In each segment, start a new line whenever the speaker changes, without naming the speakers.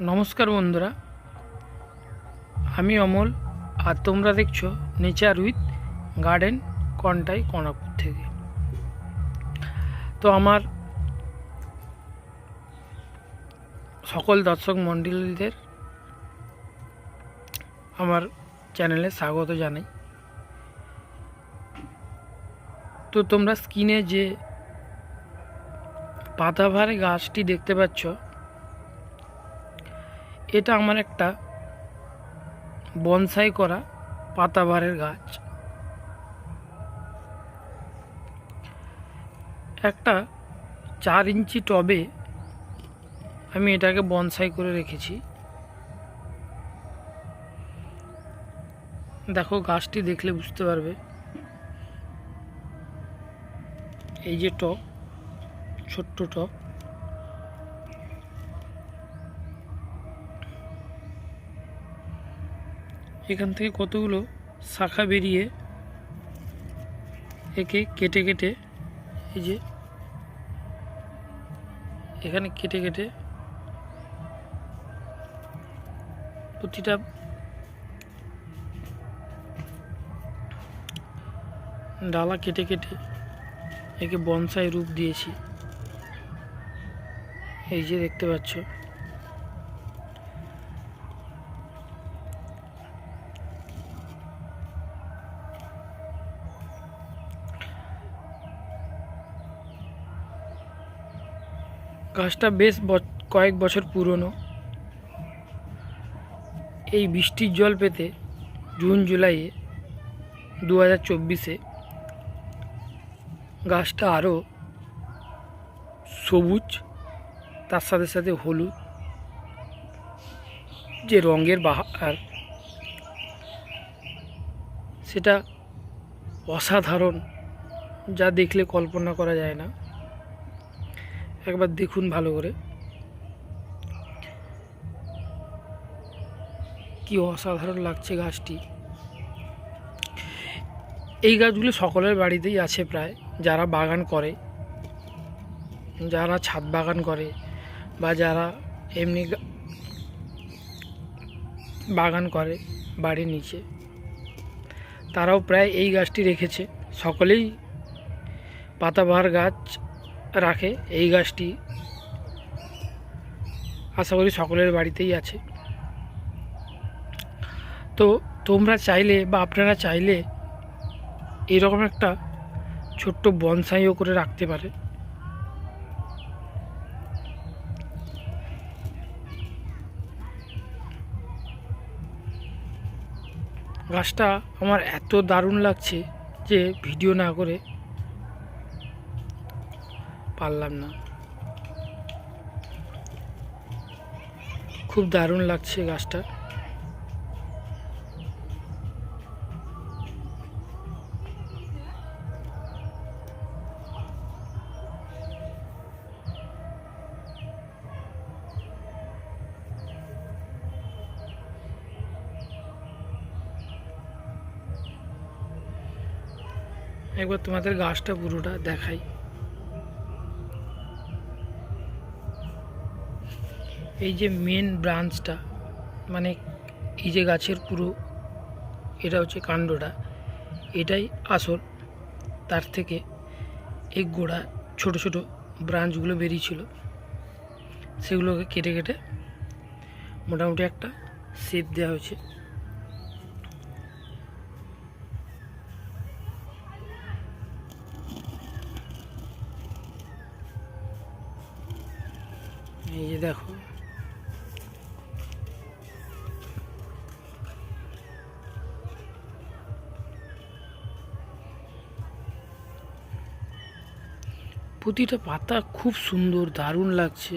নমস্কার বন্ধুরা। আমি অমল, আর তোমরা দেখছ nature with garden Contai Karnapur থেকে। তো আমার সকল দর্শক মণ্ডলীদের আমার চ্যানেলে স্বাগত জানাই। তো তোমরা স্ক্রিনে যে পাতাভারে গাছটি দেখতে পাচ্ছ এটা আমার একটা বনসাই করা পাতাবাহারের গাছ। একটা চার ইঞ্চি টবে আমি এটাকে বনসাই করে রেখেছি। দেখো, গাছটি দেখলে বুঝতে পারবে। এই যে টব, ছোট্ট টব। এখান থেকে কতগুলো শাখা বেরিয়ে একে কেটে কেটে, এই যে এখানে কেটে কেটে প্রতিটা ডালা কেটে কেটে একে বনসাই রূপ দিয়েছি। এই যে দেখতে পাচ্ছ। গাছটা বেশ কয়েক বছর পুরনো। এই বৃষ্টির জল পেতে জুন, জুলাইয়ে দু হাজার চব্বিশে গাছটা আরও সবুজ, তার সাথে সাথে হলুদ, যে রঙের বাহার সেটা অসাধারণ, যা দেখলে কল্পনা করা যায় না। একবার দেখুন ভালো করে। কি অসাধারণ লাগছে গাছটি। এই গাছগুলো সকলের বাড়িতেই আছে প্রায়, যারা বাগান করে, যারা ছাদ বাগান করে, বা যারা এমনি বাগান করে বাড়ির নিচে। তারাও প্রায় এই গাছটি রেখেছে। সকলেই পাতাবাহার গাছ রাখে, এই গাছটি আশা করি সকলের বাড়িতেই আছে। তো তোমরা চাইলে বা আপনারা চাইলে এরকম একটা ছোট্ট বনসাইও করে রাখতে পারে। গাছটা আমার এত দারুণ লাগছে যে ভিডিও না করে পারলাম না। খুব দারুণ লাগছে গাছটা। একবার তোমাদের গাছটা পুরোটা দেখাই। এই যে মেন ব্রাঞ্চটা মানে এই যে গাছের পুরো, এটা হচ্ছে কাণ্ডটা, এটাই আসল। তার থেকে এই গোড়া ছোট ছোট ব্রাঞ্চগুলো বেরিয়েছিল, সেগুলোকে কেটে কেটে মোটামুটি একটা শেপ দেওয়া হয়েছে। এই যে দেখো প্রতিটা পাতা খুব সুন্দর দারুণ লাগছে।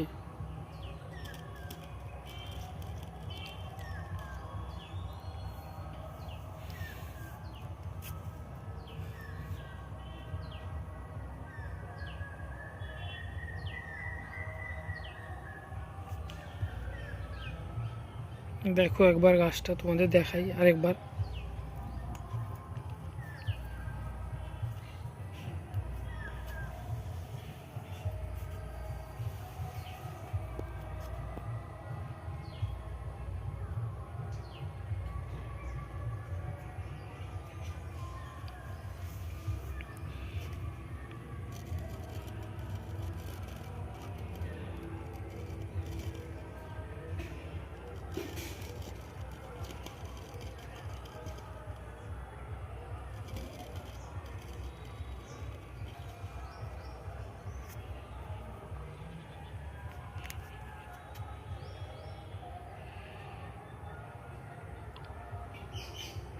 দেখো একবার গাছটা তোমাদের দেখাই আরেকবার।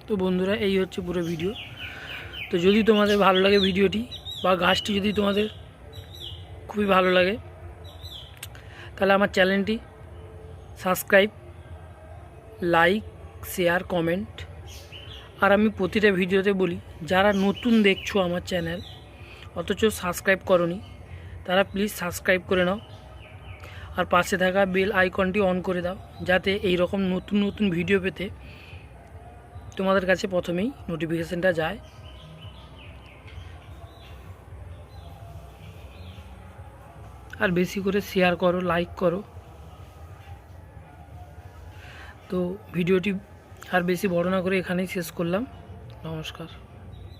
তো বন্ধুরা, এই হচ্ছে পুরো ভিডিও তো যদি তোমাদের ভালো লাগে ভিডিওটি, বা গাছটি যদি তোমাদের খুবই ভালো লাগে, তাহলে আমার চ্যানেলটি সাবস্ক্রাইব, লাইক, শেয়ার, কমেন্ট। আর আমি প্রতিটা ভিডিওতে বলি, যারা নতুন দেখছ আমার চ্যানেল, অথচ সাবস্ক্রাইব করনি, তারা প্লিজ সাবস্ক্রাইব করে নাও। আর পাশে থাকা বেল আইকনটি অন করে দাও, যাতে এই রকম নতুন নতুন ভিডিও পেতে তোমাদের কাছে প্রথমেই নোটিফিকেশানটা যায়। আর বেশি করে শেয়ার করো লাইক করো। তো ভিডিওটি আর বেশি বড় না করে এখানেই শেষ করলাম। নমস্কার।